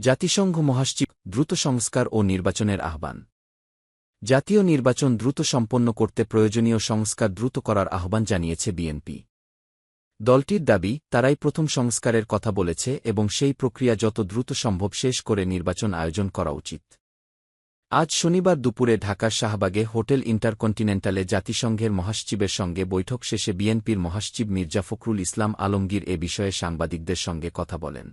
জাতিসংঘ মহাসচিব দ্রুত সংস্কার ও নির্বাচনের আহ্বান। জাতীয় নির্বাচন দ্রুত সম্পন্ন করতে প্রয়োজনীয় সংস্কার দ্রুত করার আহ্বান জানিয়েছে বিএনপি। দলটির দাবি, তারাই প্রথম সংস্কারের কথা বলেছে এবং সেই প্রক্রিয়া যত দ্রুত সম্ভব শেষ করে নির্বাচন আয়োজন করা উচিত। আজ শনিবার দুপুরে ঢাকার শাহবাগে হোটেল ইন্টারকন্টিনেন্টালে জাতিসংঘের মহাসচিবের সঙ্গে বৈঠক শেষে বিএনপির মহাসচিব মির্জা ফখরুল ইসলাম আলমগীর এ বিষয়ে সাংবাদিকদের সঙ্গে কথা বলেন।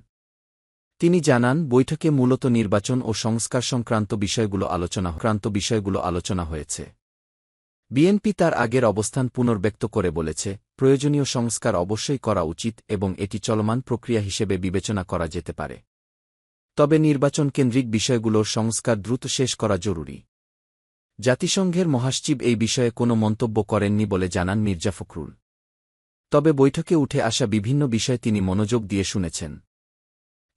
তিনি জানান, বৈঠকে মূলত নির্বাচন ও সংস্কার সংক্রান্ত বিষয়গুলো আলোচনা বিষয়গুলো আলোচনা হয়েছে। বিএনপি তার আগের অবস্থান পুনর্ব্যক্ত করে বলেছে, প্রয়োজনীয় সংস্কার অবশ্যই করা উচিত এবং এটি চলমান প্রক্রিয়া হিসেবে বিবেচনা করা যেতে পারে। তবে নির্বাচন কেন্দ্রিক বিষয়গুলোর সংস্কার দ্রুত শেষ করা জরুরি। জাতিসংঘের মহাসচিব এই বিষয়ে কোনো মন্তব্য করেননি বলে জানান মির্জা ফখরুল। তবে বৈঠকে উঠে আসা বিভিন্ন বিষয় তিনি মনোযোগ দিয়ে শুনেছেন।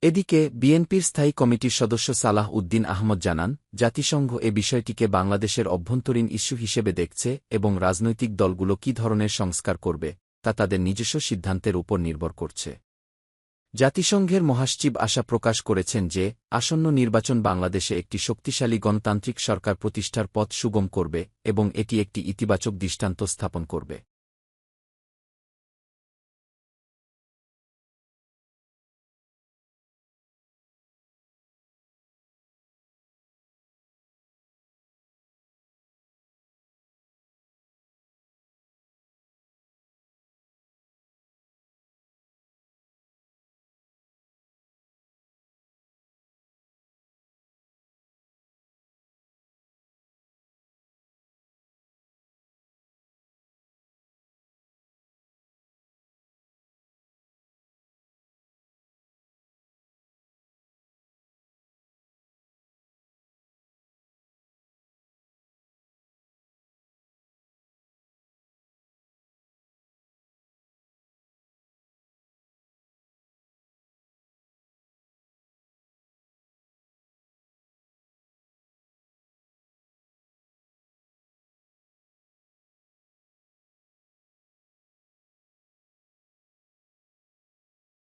এদিকে, বিএনপির স্থায়ী কমিটির সদস্য সালাহ উদ্দিন আহমদ জানান, জাতিসংঘ এ বিষয়টিকে বাংলাদেশের অভ্যন্তরীণ ইস্যু হিসেবে দেখছে এবং রাজনৈতিক দলগুলো কি ধরনের সংস্কার করবে, তা তাদের নিজস্ব সিদ্ধান্তের উপর নির্ভর করছে। জাতিসংঘের মহাসচিব আশা প্রকাশ করেছেন যে, আসন্ন নির্বাচন বাংলাদেশে একটি শক্তিশালী গণতান্ত্রিক সরকার প্রতিষ্ঠার পথ সুগম করবে এবং এটি একটি ইতিবাচক দৃষ্টান্ত স্থাপন করবে।